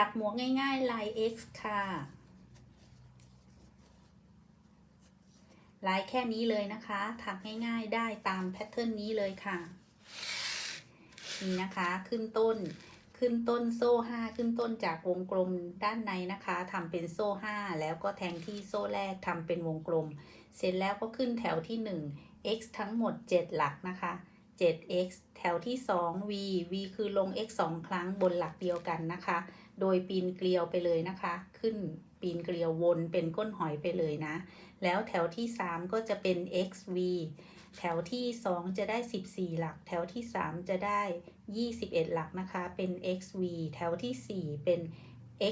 ถักหมวกง่ายๆลาย X ค่ะ ลายแค่นี้เลยนะคะ ถักง่ายๆได้ตามแพทเทิร์นนี้เลยค่ะ นี่นะคะขึ้นต้นขึ้นต้นโซ่5ขึ้นต้นจากวงกลมด้านในนะคะทำเป็นโซ่5แล้วก็แทงที่โซ่แรกทำเป็นวงกลม เสร็จแล้วก็ขึ้นแถวที่1 x ทั้งหมด 7 หลักนะคะ 7x แถวที่ 2 v v คือลง x 2 ครั้งบนหลักเดียวกันนะคะ โดยปีนเกลียวไปเลยนะคะ ขึ้นปีนเกลียววนเป็นก้นหอยไปเลยนะ แล้วแถวที่ 3 ก็จะเป็น xv แถวที่ 2 จะได้ 14 หลัก แถวที่ 3 จะได้ 21 หลักนะคะ เป็น xv แถวที่ 4 เป็น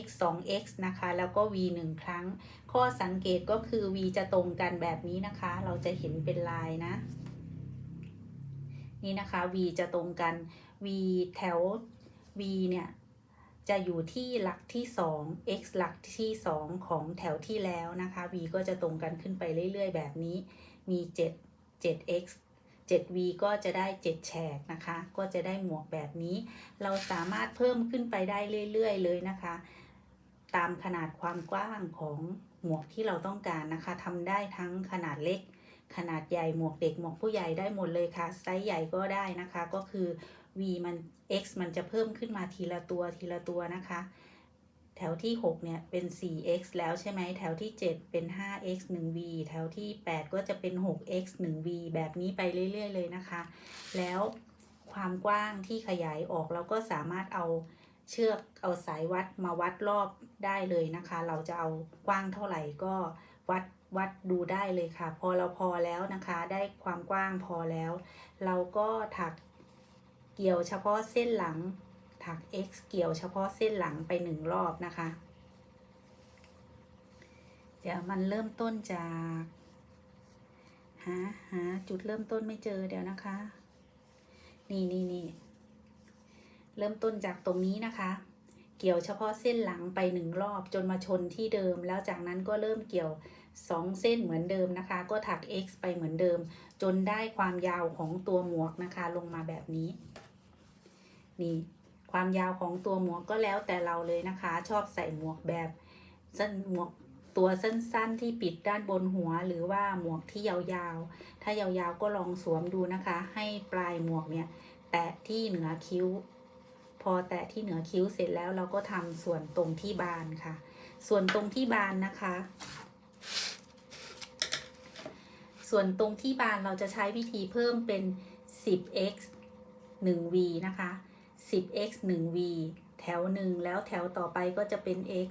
x 2 x นะคะ แล้วก็ v 1 ครั้ง ข้อสังเกตก็คือ v จะตรงกันแบบนี้นะคะ เราจะเห็นเป็นลายนะ นี่นะคะ v จะตรงกัน v แถว v เนี่ยจะอยู่ที่หลักที่ 2 x หลักที่ 2 ของแถวที่แล้วนะคะ v ก็จะตรงกันขึ้นไปเรื่อย ๆ แบบนี้ มี 7 7x 7v ก็จะได้ 7 แฉกนะคะ ก็จะได้หมวกแบบนี้ เราสามารถเพิ่มขึ้นไปได้เรื่อย ๆ เลยนะคะ ตามขนาดความกว้างของหมวกที่เราต้องการนะคะทำได้ทั้งขนาดเล็ก ขนาดใหญ่หมวกเด็กหมวกผู้ใหญ่ได้หมดเลยค่ะ ไซส์ใหญ่ก็ได้นะคะ ก็คือ v มัน x มันจะเพิ่มขึ้นมาทีละตัวทีละตัวนะคะ แถวที่ 6 เนี่ย เป็น 4x แล้วใช่ไหม แถวที่ 7 เป็น 5x 1v แถวที่ 8 ก็จะเป็น 6x 1v แบบนี้ไปเรื่อย ๆ เลยนะคะ แล้วความกว้างที่ขยายออกเราก็สามารถเอาเชือกเอาสายวัดมาวัดรอบได้เลยนะคะ เราจะเอากว้างเท่าไหร่ก็ วัดวัดดูได้เลยค่ะ พอเราพอแล้วนะคะ ได้ความกว้างพอแล้ว เราก็ถักเกี่ยวเฉพาะเส้นหลัง ถัก x เกี่ยวเฉพาะเส้นหลังไปหนึ่งรอบนะคะ เดี๋ยวมันเริ่มต้นจากหาหาจุดเริ่มต้นไม่เจอเดี๋ยวนะคะ นี่นี่นี่เริ่มต้นจากตรงนี้นะคะ เกี่ยวเฉพาะเส้นหลังไปหนึ่งรอบจนมาชนที่เดิม แล้วจากนั้นก็เริ่มเกี่ยวสองเส้นเหมือนเดิมนะคะ ก็ถัก x ไปเหมือนเดิม จนได้ความยาวของตัวหมวกนะคะ ลงมาแบบนี้ นี่ความยาวของตัวหมวกก็แล้วแต่เราเลยนะคะ ชอบใส่หมวกแบบสั้นหมวกตัวสั้นๆที่ปิดด้านบนหัวหรือว่าหมวกที่ยาวๆ ถ้ายาวๆก็ลองสวมดูนะคะ ให้ปลายหมวกเนี่ย แตะที่เหนือคิ้ว พอแตะที่เหนือคิ้วเสร็จแล้วเราก็ทำส่วนตรงที่บานค่ะ ส่วนตรงที่บานนะคะ ส่วนตรงที่บานเราจะใช้วิธีเพิ่มเป็น 10x 1v นะคะ 10x 1v แถวหนึ่งแล้วแถวต่อไปก็จะเป็น x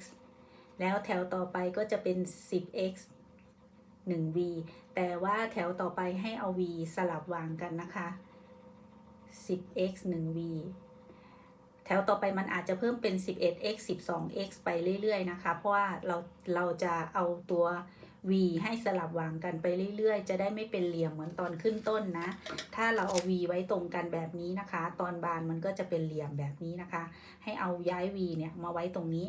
แล้วแถวต่อไปก็จะเป็น 10x 1v แต่ว่าแถวต่อไปให้เอา v สลับวางกันนะคะ 10x 1v แถวต่อไปมันอาจจะเพิ่มเป็น 11x 12x ไปเรื่อย ๆ นะคะ เพราะว่าเราเราจะเอาตัว v ให้สลับวางกันไปเรื่อย ๆ จะได้ไม่เป็นเหลี่ยมเหมือนตอนขึ้นต้นนะ ถ้าเราเอา v ไว้ตรงกันแบบนี้นะคะ ตอนบานมันก็จะเป็นเหลี่ยมแบบนี้นะคะ ให้เอาย้าย v เนี่ยมาไว้ตรงนี้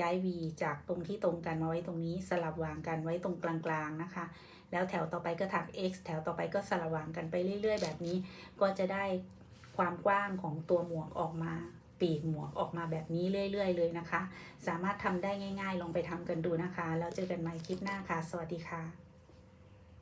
ย้าย v จากตรงที่ตรงกันมาไว้ตรงนี้ สลับวางกันไว้ตรงกลางๆนะคะ แล้วแถวต่อไปก็ถัก x แถวต่อไปก็สลับวางกันไปเรื่อย ๆ แบบนี้ ก็จะได้ความกว้างของตัวหมวกออกมา ปีกหมวกออกมาแบบนี้เรื่อย ๆ เลยนะคะ สามารถทำได้ง่าย ๆ ลองไปทำกันดูนะคะ แล้วเจอกันใหม่คลิปหน้าค่ะ สวัสดีค่ะ